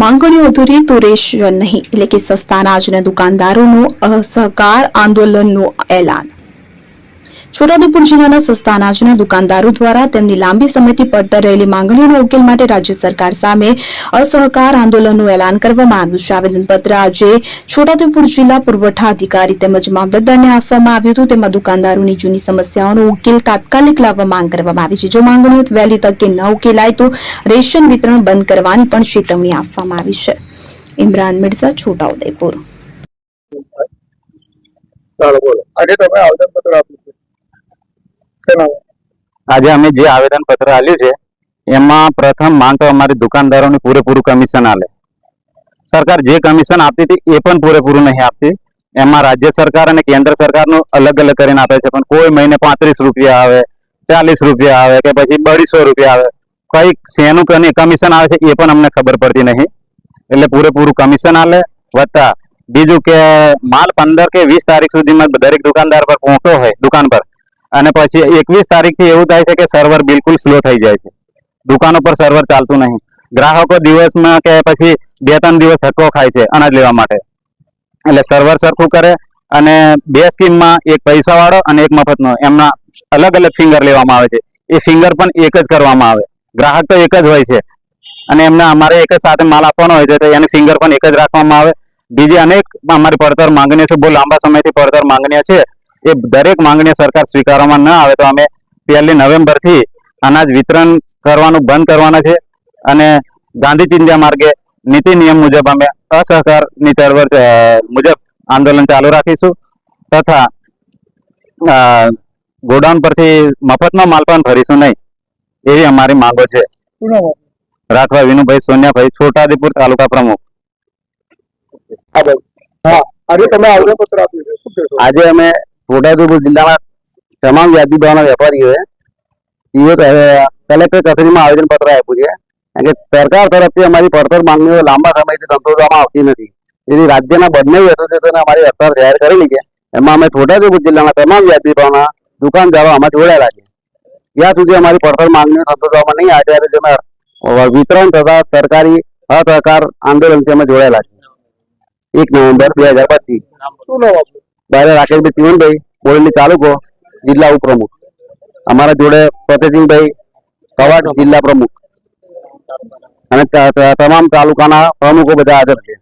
માંગણીઓ અધૂરી તો રહેશે નહીં. એટલે કે સસ્તા અનાજના દુકાનદારોનું અસહકાર આંદોલનનું એલાન. છોટાઉદેપુર જિલ્લાના સસ્તા અનાજના દુકાનદારો દ્વારા તેમની લાંબી સમયથી પડતર રહેલી માંગણીઓના ઉકેલ માટે રાજ્ય સરકાર સામે અસહકાર આંદોલનનું એલાન કરવામાં આવ્યું છે. આવેદનપત્ર આજે છોટાઉદેપુર જિલ્લા પુરવઠા અધિકારી તેમજ મામલતદારને આપવામાં આવ્યું હતું. તેમાં દુકાનદારોની જૂની સમસ્યાઓનો ઉકેલ તાત્કાલિક લાવવા માંગ કરવામાં આવી છે. જો માંગણીઓ વહેલી તકે ન ઉકેલાય તો રેશન વિતરણ બંધ કરવાની પણ ચેતવણી આપવામાં આવી છે. ઇમરાન મિર્ઝા, છોટાઉદેપુર. બોલો. આજે તમે આવેદન પત્ર આપ્યું? આજે અમે જે આવેદન પત્ર આપ્યું છે, એમાં પ્રથમ માંગ તો અમારી દુકાનદારોને પૂરેપૂરું કમિશન આલે. સરકાર જે કમિશન આપતી હતી એ પણ પૂરેપૂરું નહીં આપતી. એમાં રાજ્ય સરકાર અને કેન્દ્ર સરકારનું અલગ અલગ કરીને આપે છે, પણ કોઈ મહિને પાંત્રીસ રૂપિયા આવે, ચાલીસ રૂપિયા આવે કે પછી બળીસો રૂપિયા આવે. કઈ શેનું કમિશન આવે છે એ પણ અમને ખબર પડતી નહીં. એટલે પૂરેપૂરું કમિશન આલે, વત્તા બીજું કે માલ પંદર કે વીસ તારીખ સુધીમાં દરેક દુકાનદાર પર પહોંચતો હોય, દુકાન પર અને પછી એકવીસ તારીખથી એવું થાય છે કે સર્વર બિલકુલ સ્લો થઈ જાય છે. દુકાનો પર સર્વર ચાલતું નહીં. ગ્રાહકો દિવસમાં કે પછી બે ત્રણ દિવસ ધક્કો ખાય છે અનાજ લેવા માટે. એટલે સર્વર સરખું કરે અને બે સ્કીમમાં એક પૈસાવાળો અને એક મફતનો. એમના અલગ અલગ ફિંગર લેવામાં આવે છે. એ ફિંગર પણ એક જ કરવામાં આવે. ગ્રાહક તો એક જ હોય છે. અને એમને અમારે એક જ સાથે માલ આપવાનો હોય છે તો એની ફિંગર પણ એક જ રાખવામાં આવે. બીજી અનેક અમારી પડતર માંગણીઓ છે. બહુ લાંબા સમયથી પડતર માંગણીઓ છે. એ દરેક માંગણી સરકાર સ્વીકારવામાં ન આવે તો અમે પહેલી નવેમ્બરથી અનાજ વિતરણ કરવાનું બંધ કરવાના છે અને ગાંધી ચિંધ્યા માર્ગે નીતિ નિયમ મુજબ અમે અસહકારની ચળવળ મુજબ આંદોલન ચાલુ રાખીશું તથા ગોડાઉન પરથી મફતમાં માલ પણ ભરીશું નહીં એવી અમારી માંગો છે. રાખવા રાઠવા વિનુભાઈ સોનિયાભાઈ છોટાદીપુર તાલુકા પ્રમુખ. આજે તમે આજે અમે છોટાઉદેપુર જિલ્લાના તમામ યાદીદારના વેપારીઓએ કલેક્ટર કચેરીમાં આવેદન પત્ર આપ્યું છે. કારણ કે સરકાર તરફથી અમારી પડતર માંગણીઓ લાંબા સમયથી સંતોષવામાં આવતી નથી. તેથી રાજ્યના બંને એસોસિએશને અમારી હડતાળ જાહેર કરેલી છે. એમાં અમે છોટાઉદેપુર જિલ્લાના તમામ યાદીદારોના દુકાનદારો આમાં જોડાયેલા છે. જ્યાં સુધી અમારી પડતર માંગણીઓ સંતોષવામાં નહીં આવે ત્યારે અમે વિતરણ તથા સરકારી અસહકાર આંદોલનથી અમે જોડાયેલા છે એક નવેમ્બર બે હજાર પચીસ. શું નામ આપનું? બારે રાકેશભાઈ ચીવનભાઈ બોરેલી તાલુકો જિલ્લા ઉપપ્રમુખ. અમારા જોડે પ્રતિસિંહભાઈ કવાટ જિલ્લા પ્રમુખ. અને તમામ તાલુકાના પ્રમુખો બધા હાજર છે.